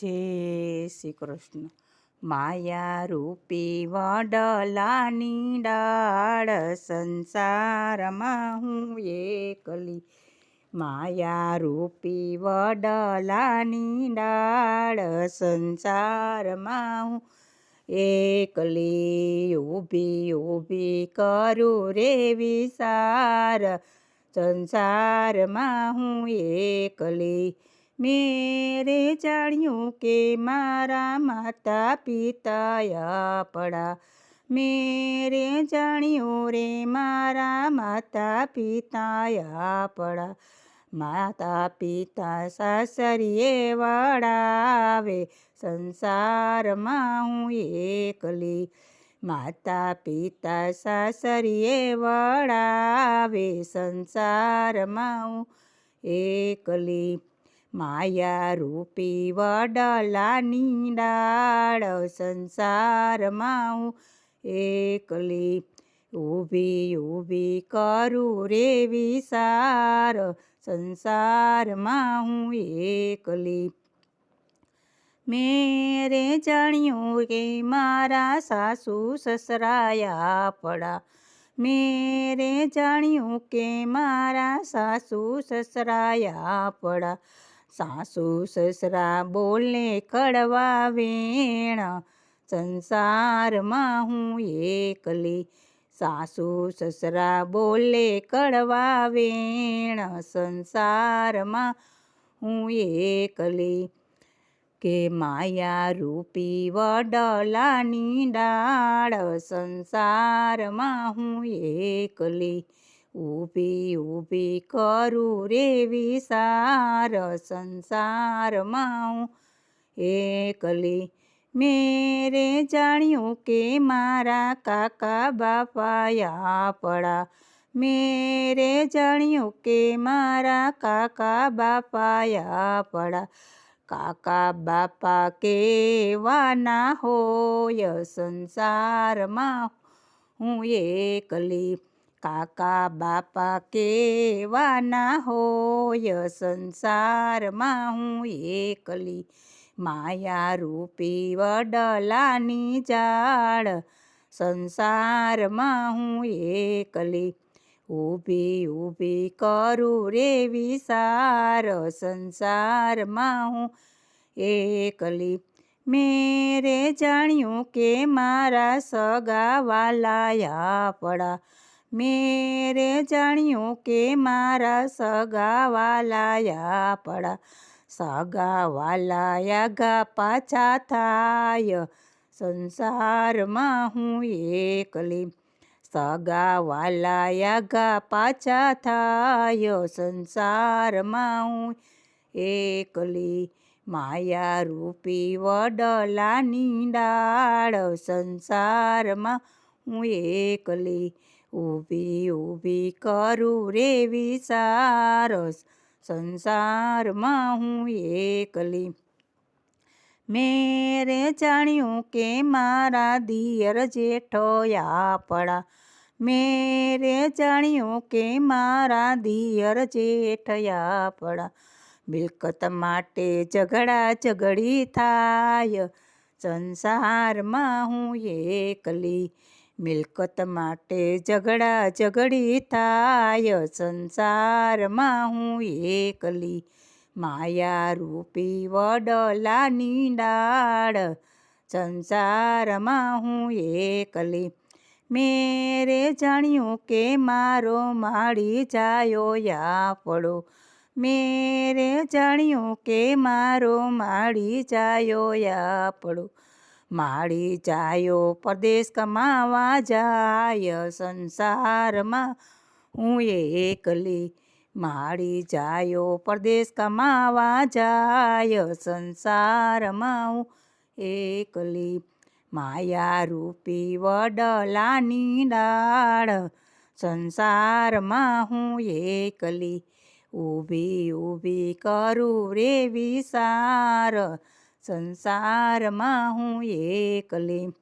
જય શ્રી કૃષ્ણ માયા રૂપી વડલાની ડાળ સંસારમાં હું એકલી. માયા રૂપી વડલાની ડાળ સંસારમાં હું એકલી. ઊભી ઊભી કરું રે વિસાર, સંસારમાં હું એકલી. મેરે જાણ્યું કે મારા માતા પિતા આપણા. મેરે જાણ્યું રે મારા માતા પિતા આપણા. માતા પિતા સાસરીએ વડાવે સંસારમાં હું એકલી. માતા પિતા સાસરીએ વડાવે સંસારમાં હું એકલી. માયા રૂપી વડલાની ડાળ સંસારમાં હું એકલી ઊભી ઊભી કરું રે વિસાર. સંસારમાં હું એકલી. મેરે જાણ્યું કે મારા સાસુ સસરાયા પડા મેરે જાણ્યું કે મારા સાસુ સસરાયા પડા સાસુ સસરા બોલે કડવા વેણ. સંસારમાં હું એકલી. સાસુ સસરા બોલે કડવા વેણ. સંસારમાં હું એકલી. કે માયા રૂપી વડલાની ડાળ. સંસારમાં હું એકલી. ઊભી ઊભી કરું રે વિસાર સંસારમાં હું. એકલી મેરે જાણ્યું કે મારા કાકા બાપાયા પડા. મેરે જાણ્યું કે મારા કાકા બાપાયા પડા. કાકા બાપા કેવાના હોય સંસારમાં હું. એકલી કાકા બાપા કેવાના હોય, સંસારમાં હું એકલી. માયા રૂપી વડલાની જાળ, સંસારમાં હું એકલી. ઊભી ઊભી કરું રે વિસાર, સંસારમાં હું એકલી. મેરે જાણ્યું કે મારા સગા વાલાયા પડા મેરે જાણ્યું કે મારા સગા વાલાયા પડા. સગા વાલાયા ગા પાછા થાય. સંસારમાં હું એકલી. સગા વાલાયા ગા પાછા થાય. સંસારમાં હું એકલી. માયા રૂપી વડલાની ડાળ. સંસારમાં હું એકલી. ઊભી ઊભી કરું રે વિસાર સંસારમાં હું એકલી. મેરે જાણ્યું કે મારા દિયર જેઠોયા પડા મેરે જાણ્યું કે મારા દિયર જેઠયા પડા મિલકત માટે ઝઘડા ઝઘડી થાય. સંસારમાં હું એકલી. મિલકત માટે ઝઘડા ઝઘડી થાય, સંસારમાં હું એકલી. માયા રૂપી વડલાની ડાળ, સંસારમાં હું એકલી. મેરે જાણ્યું કે મારો માડી જાયો યાફળો. મેરે જાણ્યું કે મારો માળી જાયો યા માડી જાયો, પરદેશ કમાવા જાય, સંસારમાં હું એકલી. માડી જાયો, પરદેશ કમાવા જાય, સંસારમાં હું એકલી. માયા રૂપી વડલાની ડાળ, સંસારમાં હું એકલી. ઊભી ઊભી કરું રે વિસાર સંસારમાં હું એકલી.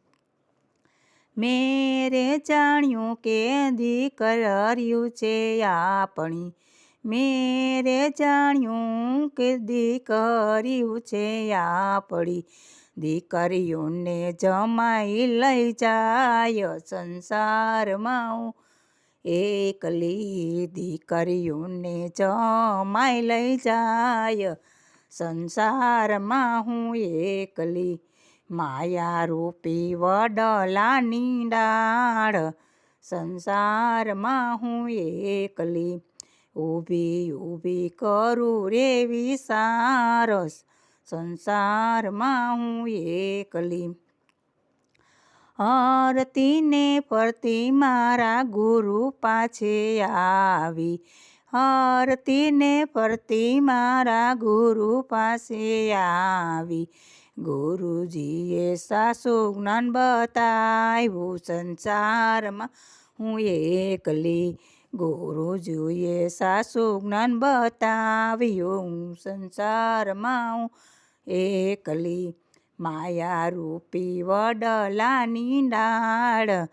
મેરે જાણ્યું કે દીકર્યું છે આપણી. મેરે જાણ્યું કે દીકર્યું છે આપણી. દીકરીઓને જમાઈ લઈ જાય સંસારમાં હું એકલી. દીકરીઓને જમાઈ લઈ જાય સંસારમાં હું એકલી માયા રૂપી વડલાની ડાળ. સંસારમાં હું એકલી, ઊભી ઊભી કરું રે વિસારસ. સંસારમાં હું એકલી હરતીને ફરતી મારા ગુરુ પાછે આવી. હરતીને ફરતી મારા ગુરુ પાસે આવી. ગુરુજીએ સાસુ જ્ઞાન બતાવ્યું, સંસારમાં હું એકલી. ગુરુજીએ સાસુ જ્ઞાન બતાવ્યું, સંસારમાં હું એકલી. માયા રૂપી વડલાની ડાળ,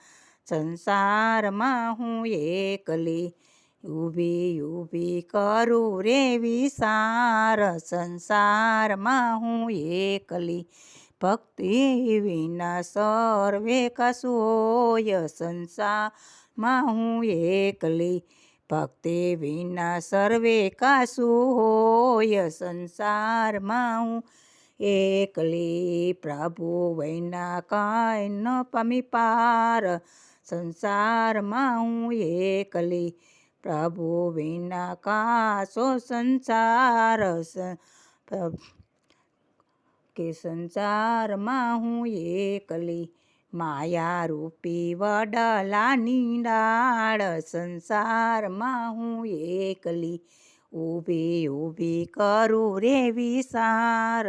સંસારમાં હું એકલી. ઊભી ઊભી કરું રે વિસાર સંસારમાં હું એકલી ભક્તિ વિના સર્વે કશું હોય સંસારમાં હું એકલી ભક્તિ વિના સર્વે કાશું હોય સંસારમાં હું એકલી પ્રભુ વૈના કાંઈ ન પમી પાર સંસારમાં હું એકલી પ્રભુ વિના કાશો સંસાર કે સંસારમાં હું એકલી માયા રૂપી વડલાની ડાળ, સંસારમાં હું એકલી, ઊભી ઊભી કરું રે વિસાર,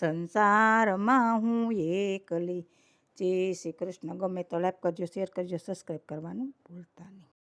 સંસારમાં હું એકલી. જય શ્રી કૃષ્ણ. ગમે તો લાઈક કરજો શેર કરજો સબસ્ક્રાઈબ કરવાનું ભૂલતા નહીં.